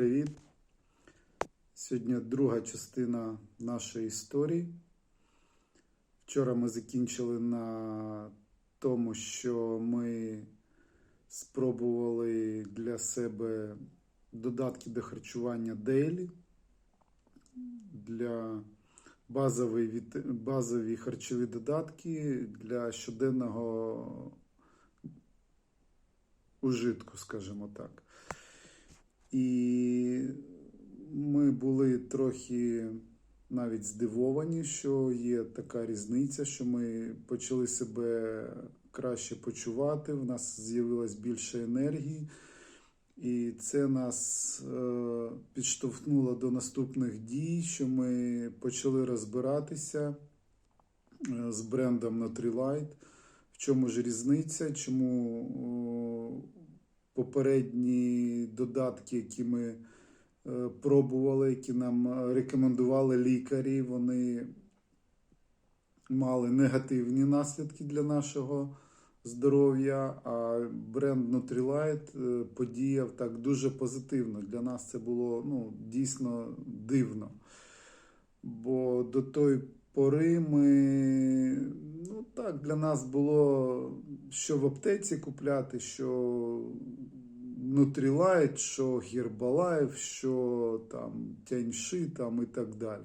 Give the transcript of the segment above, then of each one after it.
привіт! Сьогодні друга частина нашої історії. Вчора ми закінчили на тому, що ми спробували для себе додатки до харчування Daily для базові, базові харчові додатки для щоденного ужитку, скажімо так. І ми були трохи навіть здивовані, що є така різниця, що ми почали себе краще почувати, в нас з'явилось більше енергії, і це нас е, підштовхнуло до наступних дій, що ми почали розбиратися е, з брендом Nutrilite. В чому ж різниця? Чому о, попередні додатки, які ми е, пробували, які нам е, рекомендували лікарі, вони мали негативні наслідки для нашого здоров'я, а бренд Nutrilite е, подіяв так дуже позитивно. Для нас це було ну, дійсно дивно. Бо до тої пори ми, ну так, для нас було що в аптеці купляти, що Nutrilite, що Herbalife, що там Тяньши там і так далі.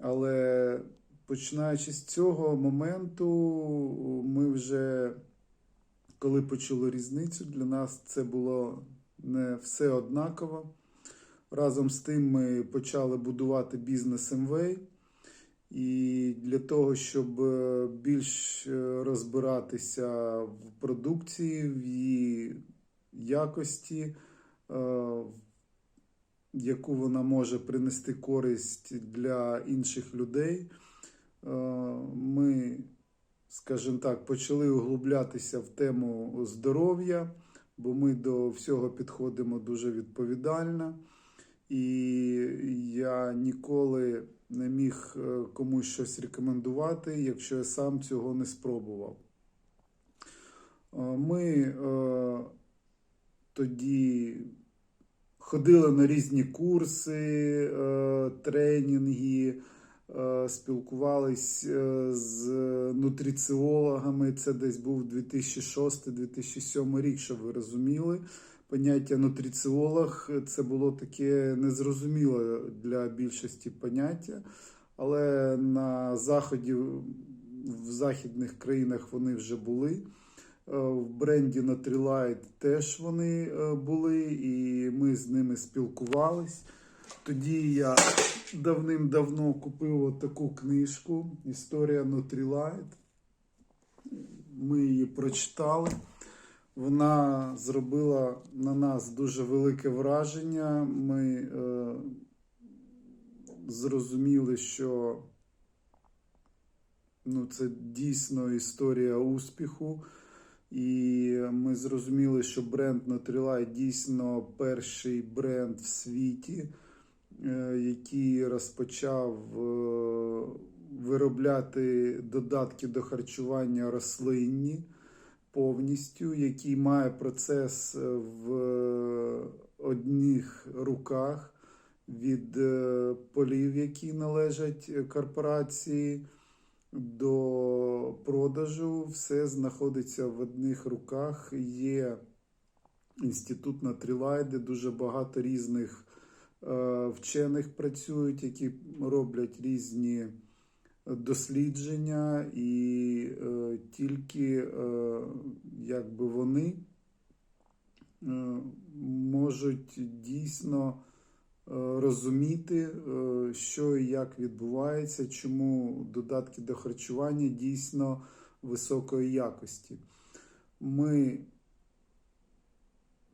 Але починаючи з цього моменту, ми вже, коли почули різницю, для нас це було не все однаково. Разом з тим ми почали будувати бізнес МВ. І для того, щоб е, більш е, розбиратися в продукції, в її якості, е, яку вона може принести користь для інших людей, ми, скажімо так, почали углублятися в тему здоров'я, бо ми до всього підходимо дуже відповідально. І я ніколи не міг е, комусь щось рекомендувати, якщо я сам цього не спробував. Е, Ми е, тоді ходили на різні курси, тренінги, спілкувались е, з нутриціологами. Це десь був 2006-2007 рік, щоб ви розуміли. Поняття нутриціолог це було таке незрозуміле для більшості поняття, але на заході, в західних країнах вони вже були. Е, В бренді Nutrilite теж вони е, були, і ми з ними спілкувались. Тоді я давним-давно купив таку книжку Історія Nutrilite. Ми її прочитали. Вона зробила на нас дуже велике враження. Ми е, зрозуміли, що ну, це дійсно історія успіху. І ми зрозуміли, що бренд Nutrilite дійсно перший бренд в світі, е, який розпочав е, виробляти додатки до харчування рослинні повністю, який має процес е, в одних руках від е, полів, які належать корпорації, до продажу. Все знаходиться в одних руках. Є інститут на Трілай, де дуже багато різних е, вчених працюють, які роблять різні дослідження, і е, тільки е, якби вони е, можуть дійсно е, розуміти, е, що і як відбувається, чому додатки до харчування дійсно високої якості. Ми,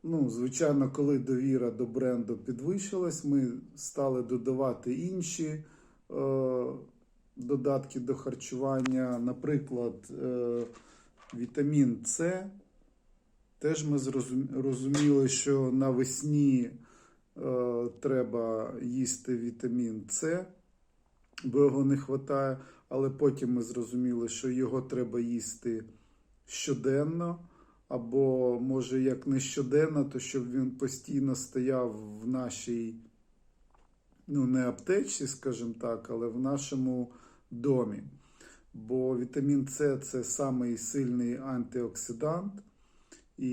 ну, звичайно, коли довіра до бренду підвищилась, ми стали додавати інші. Е, додатки до харчування, наприклад, е, вітамін С. Теж ми розуміли, що навесні е, треба їсти вітамін С, бо його не вистачає, але потім ми зрозуміли, що його треба їсти щоденно, або може як не щоденно, то щоб він постійно стояв в нашій, ну не аптечці, скажімо так, але в нашому домі. Бо вітамін С це самий сильний антиоксидант, і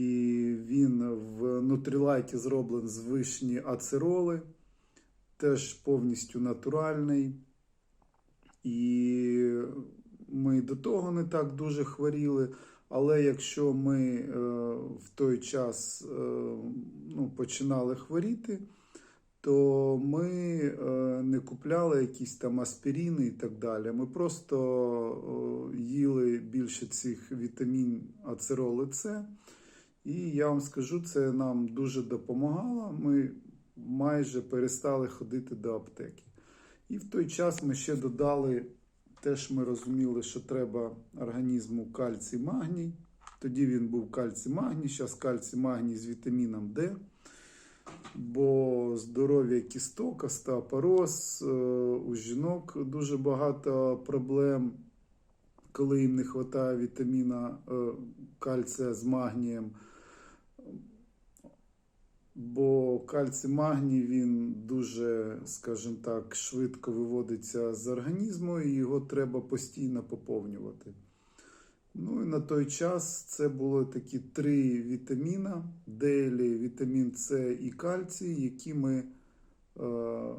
він в нутрілайті зроблений з вишні ацероли, теж повністю натуральний. І ми до того не так дуже хворіли. Але якщо ми е, в той час е, ну, починали хворіти, то ми е, не купляли якісь там аспіріни і так далі. Ми просто е, їли більше цих вітамін ацероли С. І я вам скажу, це нам дуже допомагало. Ми майже перестали ходити до аптеки. І в той час ми ще додали, теж ми розуміли, що треба організму кальцій магній. Тоді він був кальцій магній, зараз кальцій магній з вітаміном Д. Бо здоров'я кісток, остеопороз, е, у жінок дуже багато проблем, коли їм не вистачає вітаміна е, кальція з магнієм. Бо кальцій магній він дуже, скажімо так, швидко виводиться з організму, і його треба постійно поповнювати. Ну і на той час це були такі три вітаміна: делі, вітамін С і кальцій, які ми е,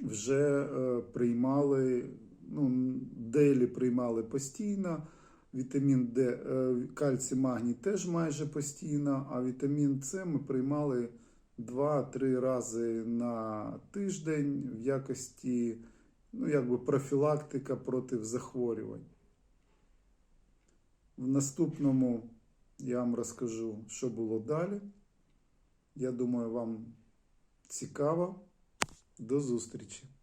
вже е, приймали. Ну, делі приймали постійно. Вітамін Д, е, кальцій, магній теж майже постійно, а вітамін С ми приймали 2-3 рази на тиждень в якості ну, якби профілактика проти захворювань. В наступному я вам розкажу, що було далі. Я думаю, вам цікаво. До зустрічі!